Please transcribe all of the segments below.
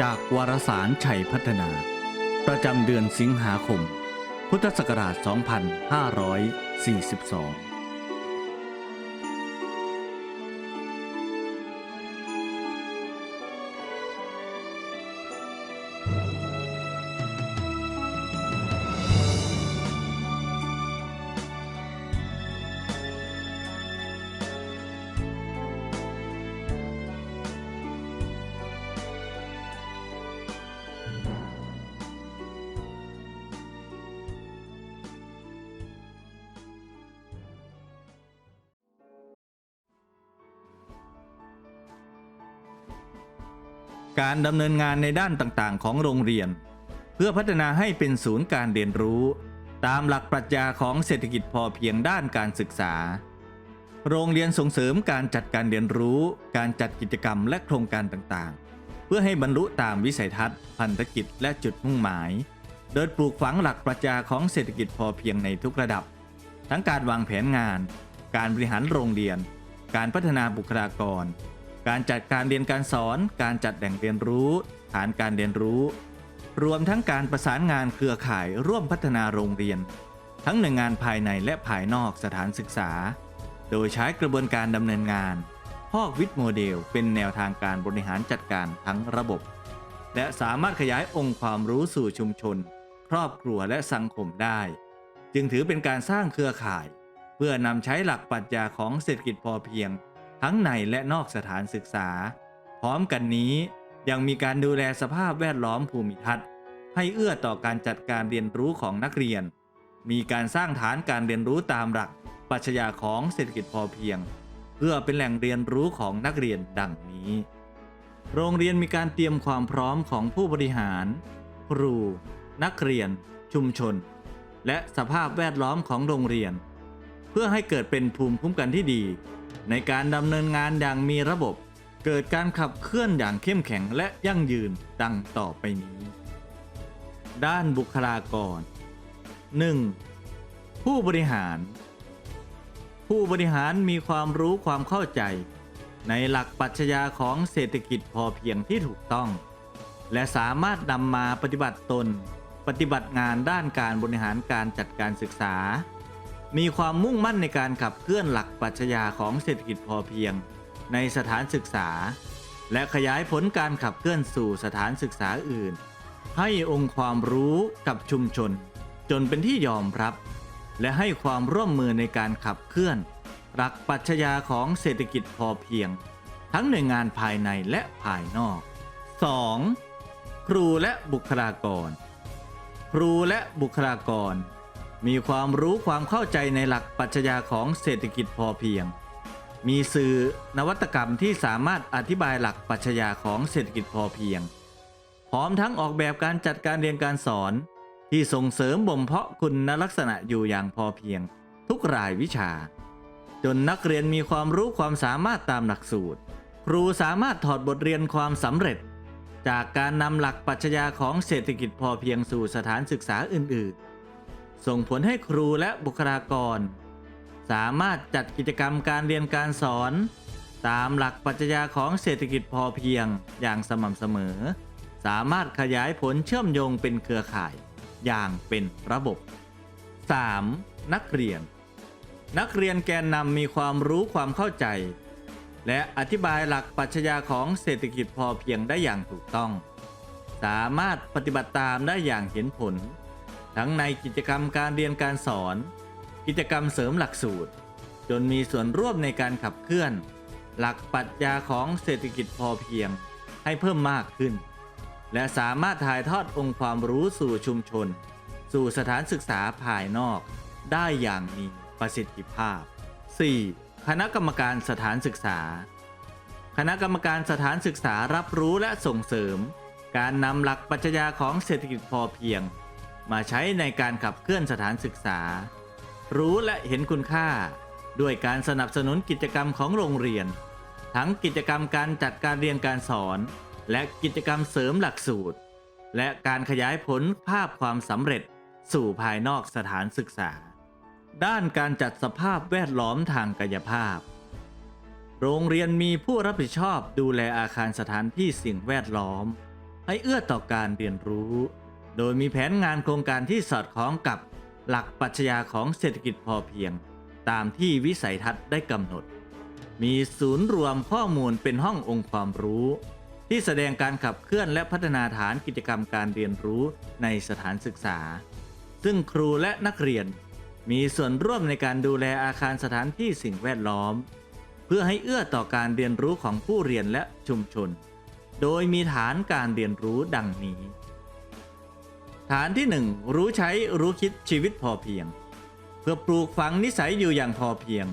จากวารสารชัยพัฒนา ประจำเดือนสิงหาคม พุทธศักราช 2542 การดำเนินงานในด้านต่างๆ ของโรงเรียน เพื่อพัฒนาให้เป็นศูนย์การเรียนรู้ ตามหลักปรัชญาของเศรษฐกิจพอเพียงด้านการศึกษา โรงเรียนส่งเสริมการจัดการเรียนรู้ การจัดกิจกรรมและโครงการต่างๆ เพื่อให้บรรลุตามวิสัยทัศน์ พันธกิจและจุดมุ่งหมาย โดยปลูกฝังหลักปรัชญาของเศรษฐกิจพอเพียงในทุกระดับ ทั้งการวางแผนงาน การบริหารโรงเรียน การพัฒนาบุคลากร การจัดการเรียนการสอน การจัดแหล่งเรียนรู้ ฐานการเรียนรู้ รวมทั้งการประสานงานเครือข่ายร่วมพัฒนาโรงเรียน ทั้งหน่วยงานภายในและภายนอกสถานศึกษา โดยใช้กระบวนการดำเนินงานพอกวิทโมเดลเป็นแนวทางการบริหารจัดการทั้งระบบ และสามารถขยายองค์ความรู้สู่ชุมชน ครอบครัวและสังคมได้ จึงถือเป็นการสร้างเครือข่าย เพื่อนำใช้หลักปรัชญาของเศรษฐกิจพอเพียง ทั้งในและนอกสถานศึกษา พร้อมกันนี้ยังมีการดูแลสภาพแวดล้อมภูมิทัศน์ ให้เอื้อต่อการจัดการเรียนรู้ของนักเรียน มีการสร้างฐานการเรียนรู้ตามหลักปรัชญาของเศรษฐกิจพอเพียง เพื่อเป็นแหล่งเรียนรู้ของนักเรียนดังนี้ โรงเรียนมีการเตรียมความพร้อมของผู้บริหาร ครู นักเรียน ชุมชน และสภาพแวดล้อมของโรงเรียน เพื่อให้เกิดเป็นภูมิคุ้มกันที่ดี ในการดำเนินงานอย่างมีระบบ เกิดการขับเคลื่อนอย่างเข้มแข็งและยั่งยืนดังต่อไปนี้ ด้านบุคลากร 1. ผู้บริหาร ผู้บริหารมีความรู้ความเข้าใจ ในหลักปรัชญาของเศรษฐกิจพอเพียงที่ถูกต้อง และสามารถนำมาปฏิบัติตน ปฏิบัติงานด้านการบริหารการจัดการศึกษา มีความมุ่งมั่นในการขับเคลื่อนหลักปรัชญาของเศรษฐกิจพอเพียง ในสถานศึกษา และขยายผลการขับเคลื่อนสู่สถานศึกษาอื่น ให้องค์ความรู้กับชุมชน จนเป็นที่ยอมรับ และให้ความร่วมมือในการขับเคลื่อน หลักปรัชญาของเศรษฐกิจพอเพียง ทั้งหน่วยงานภายในและภายนอก 2. ครูและบุคลากร ครูและบุคลากร มีความรู้ความเข้าใจในหลักปรัชญาของเศรษฐกิจพอเพียง มีสื่อนวัตกรรมที่สามารถอธิบายหลักปรัชญาของเศรษฐกิจพอเพียง พร้อมทั้งออกแบบการจัดการเรียนการสอน ที่ส่งเสริมบ่มเพาะคุณลักษณะอยู่อย่างพอเพียง ทุกรายวิชา จนนักเรียนมีความรู้ความสามารถตามหลักสูตร ครูสามารถถอดบทเรียนความสำเร็จ จากการนำหลักปรัชญาของเศรษฐกิจพอเพียงสู่สถานศึกษาอื่นๆ ส่งผลให้ครูและบุคลากร สามารถจัดกิจกรรมการเรียนการสอน ตามหลักปรัชญาของเศรษฐกิจพอเพียงอย่างสม่ำเสมอ สามารถขยายผลเชื่อมโยงเป็นเครือข่าย อย่างเป็นระบบ 3. นักเรียน นักเรียนแกนนำมีความรู้ความเข้าใจ และอธิบายหลักปรัชญาของเศรษฐกิจพอเพียงได้อย่างถูกต้อง สามารถปฏิบัติตามได้อย่างเห็นผล ทั้งในกิจกรรมการเรียนการสอน กิจกรรมเสริมหลักสูตร จนมีส่วนร่วมในการขับเคลื่อน หลักปรัชญาของเศรษฐกิจพอเพียงให้เพิ่มมากขึ้น และสามารถถ่ายทอดองค์ความรู้สู่ชุมชน สู่สถานศึกษาภายนอก ได้อย่างมีประสิทธิภาพ 4. คณะกรรมการสถานศึกษา คณะกรรมการสถานศึกษารับรู้และส่งเสริม การนำหลักปรัชญาของเศรษฐกิจพอเพียง มาใช้ในการขับเคลื่อนสถานศึกษา รู้และเห็นคุณค่า ด้วยการสนับสนุนกิจกรรมของโรงเรียน ทั้งกิจกรรมการจัดการเรียนการสอน และกิจกรรมเสริมหลักสูตร และการขยายผลภาพความสำเร็จสู่ภายนอกสถานศึกษา ด้านการจัดสภาพแวดล้อมทางกายภาพ โรงเรียนมีผู้รับผิดชอบดูแลอาคารสถานที่สิ่งแวดล้อม ให้เอื้อต่อการเรียนรู้ โดยมีแผนงานโครงการที่สอดคล้องกับหลักปรัชญาของเศรษฐกิจพอเพียง ตามที่วิสัยทัศน์ได้กำหนด มีศูนย์รวมข้อมูลเป็นห้ององค์ความรู้ ที่แสดงการขับเคลื่อนและพัฒนาฐานกิจกรรมการเรียนรู้ในสถานศึกษา ซึ่งครูและนักเรียน มีส่วนร่วมในการดูแลอาคารสถานที่สิ่งแวดล้อม เพื่อให้เอื้อต่อการเรียนรู้ของผู้เรียนและชุมชน โดยมีฐานการเรียนรู้ดังนี้ ฐานที่ 1 รู้ใช้รู้คิดชีวิตพอเพียง เพื่อปลูกฝังนิสัยอยู่อย่างพอเพียง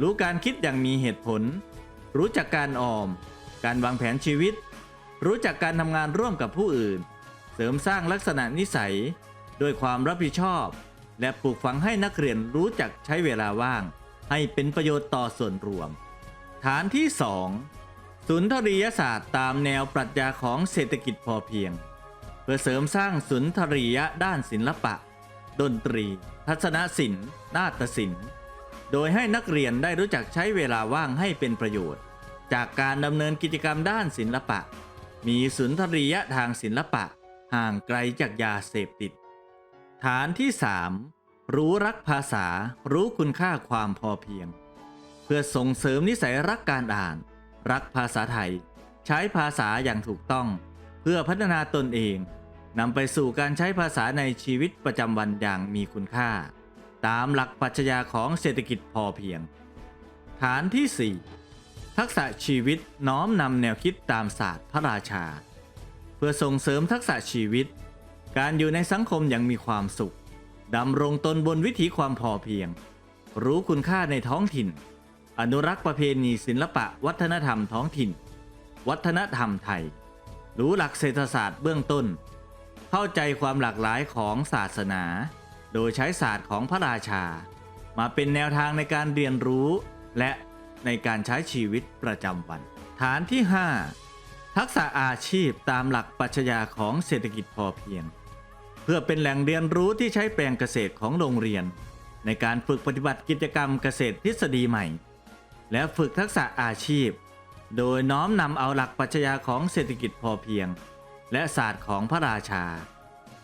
รู้การคิดอย่างมีเหตุผล รู้จักการออม การวางแผนชีวิต รู้จักการทำงานร่วมกับผู้อื่น เสริมสร้างลักษณะนิสัย ด้วยความรับผิดชอบ และปลูกฝังให้นักเรียนรู้จักใช้เวลาว่าง ให้เป็นประโยชน์ต่อส่วนรวม ฐานที่2สุนทรียศาสตร์ตามแนวปรัชญาของเศรษฐกิจพอเพียง พื่อเสริมสร้างสุนทรียะด้านศิลปะ ดนตรี ทัศนศิลป์ นาฏศิลป์ โดยให้นักเรียนได้รู้จักใช้เวลาว่างให้เป็นประโยชน์ จากการดำเนินกิจกรรมด้านศิลปะ มีสุนทรียะทางศิลปะ ห่างไกลจากยาเสพติด ฐานที่ 3 รู้รักภาษา รู้คุณค่าความพอเพียง เพื่อส่งเสริมนิสัยรักการอ่าน รักภาษาไทย ใช้ภาษาอย่างถูกต้อง เพื่อพัฒนาตนเอง นำไปสู่การใช้ภาษาในชีวิตประจำวันอย่างมีคุณค่า ตามหลักปรัชญาของเศรษฐกิจพอเพียง ฐานที่ 4 ทักษะชีวิตน้อมนำแนวคิดตามศาสตร์พระราชา เพื่อส่งเสริมทักษะชีวิต การอยู่ในสังคมอย่างมีความสุขดำรงตนบนวิถีความพอเพียง รู้คุณค่าในท้องถิ่น อนุรักษ์ประเพณีศิลปะวัฒนธรรมท้องถิ่น วัฒนธรรมไทย รู้หลักเศรษฐศาสตร์เบื้องต้น เข้าใจความหลากหลายของศาสนา โดยใช้ศาสตร์ของพระราชา มาเป็นแนวทางในการเรียนรู้ และในการใช้ชีวิตประจำวัน ฐานที่ 5 ทักษะอาชีพตามหลักปรัชญาของเศรษฐกิจพอเพียง เพื่อเป็นแหล่งเรียนรู้ที่ใช้แปลงเกษตรของโรงเรียน ในการฝึกปฏิบัติกิจกรรมเกษตรทฤษฎีใหม่ และฝึกทักษะอาชีพ โดยน้อมนำเอาหลักปรัชญาของเศรษฐกิจพอเพียง และศาสตร์ของพระราชา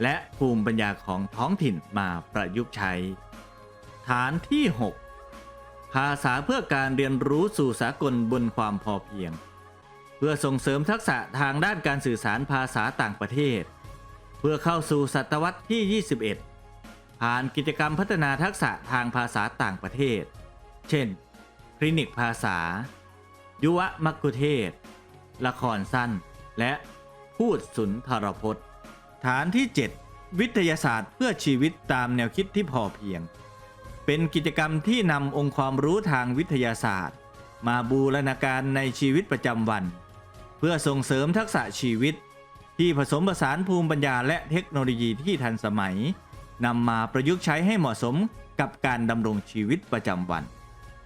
และภูมิปัญญาของท้องถิ่นมาประยุกต์ใช้ ฐานที่ 6 ภาษาเพื่อการเรียนรู้สู่สากลบนความพอเพียง เพื่อส่งเสริมทักษะทางด้านการสื่อสารภาษาต่างประเทศ เพื่อเข้าสู่ศตวรรษที่ 21 ผ่านกิจกรรมพัฒนาทักษะทางภาษาต่างประเทศ เช่น คลินิกภาษา ยุวมักคุเทศ ละครสั้นและ พูดสุนทรพจน์ ฐานที่ 7 วิทยาศาสตร์เพื่อชีวิตตามแนวคิดที่พอเพียง เป็นกิจกรรมที่นำองค์ความรู้ทางวิทยาศาสตร์ มาบูรณาการในชีวิตประจำวัน เพื่อส่งเสริมทักษะชีวิต ที่ผสมผสานภูมิปัญญาและเทคโนโลยีที่ทันสมัยนำมาประยุกต์ใช้ให้เหมาะสมกับการดำรงชีวิตประจำวัน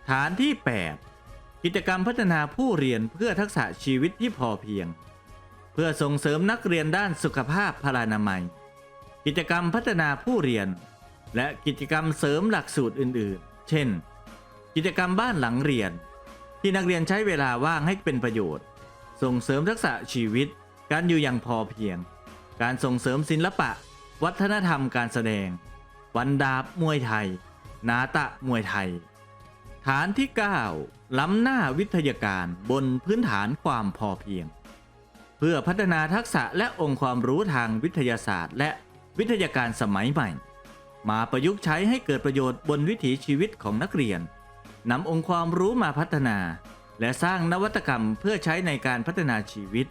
ฐานที่ 8 กิจกรรมพัฒนาผู้เรียนเพื่อทักษะชีวิตที่พอเพียง เพื่อส่งเสริมนักเรียนด้านสุขภาพพลานามัย กิจกรรมพัฒนาผู้เรียน และกิจกรรมเสริมหลักสูตรอื่น ๆ เช่น กิจกรรมบ้านหลังเรียน ที่นักเรียนใช้เวลาว่างให้เป็นประโยชน์ ส่งเสริมทักษะชีวิต การอยู่อย่างพอเพียง การส่งเสริมศิลปะ วัฒนธรรมการแสดง วันดาบมวยไทย นาตะมวยไทย ฐานที่ 9ล้ำหน้าวิทยาการบนพื้นฐานความพอเพียง เพื่อพัฒนาทักษะและองค์ความรู้ทางวิทยาศาสตร์ และวิทยาการสมัยใหม่ มาประยุกต์ใช้ให้เกิดประโยชน์บนวิถีชีวิตของนักเรียนนำองค์ความรู้มาพัฒนา และสร้างนวัตกรรมเพื่อใช้ในการพัฒนาชีวิต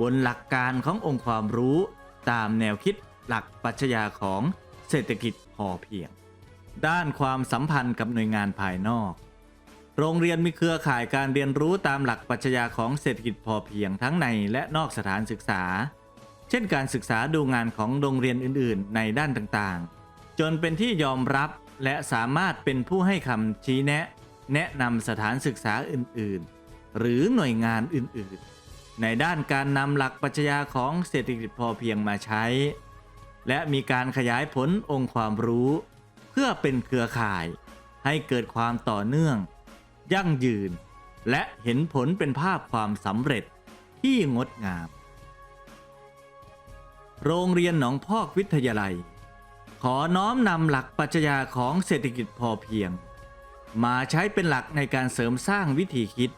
บนหลักการขององค์ความรู้ตามแนวคิดหลักปรัชญาของเศรษฐกิจพอเพียง ด้านความสัมพันธ์กับหน่วยงานภายนอก โรงเรียนมีเครือข่ายการเรียนรู้ตามหลักปรัชญาของเศรษฐกิจพอเพียงทั้งในและนอกสถานศึกษา เช่นการศึกษาดูงานของโรงเรียนอื่น ๆ ในด้านต่างๆ จนเป็นที่ยอมรับและสามารถเป็นผู้ให้คำชี้แนะ แนะนำสถานศึกษาอื่น ๆ หรือหน่วยงานอื่น ๆ ในด้านการนำหลักปรัชญาของเศรษฐกิจพอเพียงมาใช้ และมีการขยายผลองค์ความรู้ เพื่อเป็นเครือข่าย ให้เกิดความต่อเนื่อง ยั่งยืน และเห็นผลเป็นภาพความสำเร็จที่งดงาม โรงเรียนหนองพอกวิทยาลัย ขอน้อมนำหลักปรัชญาของเศรษฐกิจพอเพียง มาใช้เป็นหลักในการเสริมสร้างวิธีคิด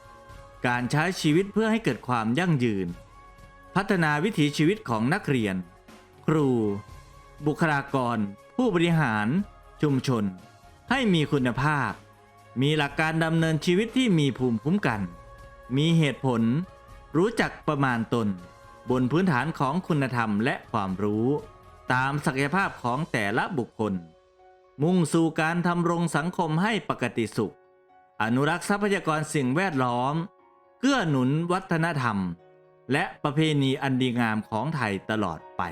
การใช้ชีวิตเพื่อให้เกิดความยั่งยืน พัฒนาวิถีชีวิตของนักเรียน ครู บุคลากร ผู้บริหาร ชุมชน ให้มีคุณภาพ มีหลักการดำเนินชีวิตที่มีภูมิคุ้มกัน มีเหตุผล รู้จักประมาณตน บนพื้นฐานของคุณธรรมและความรู้ ตามศักยภาพของแต่ละบุคคล มุ่งสู่การทำรงสังคมให้ปกติสุข อนุรักษ์ทรัพยากรสิ่งแวดล้อม เกื้อหนุนวัฒนธรรม และประเพณีอันดีงามของไทยตลอดไป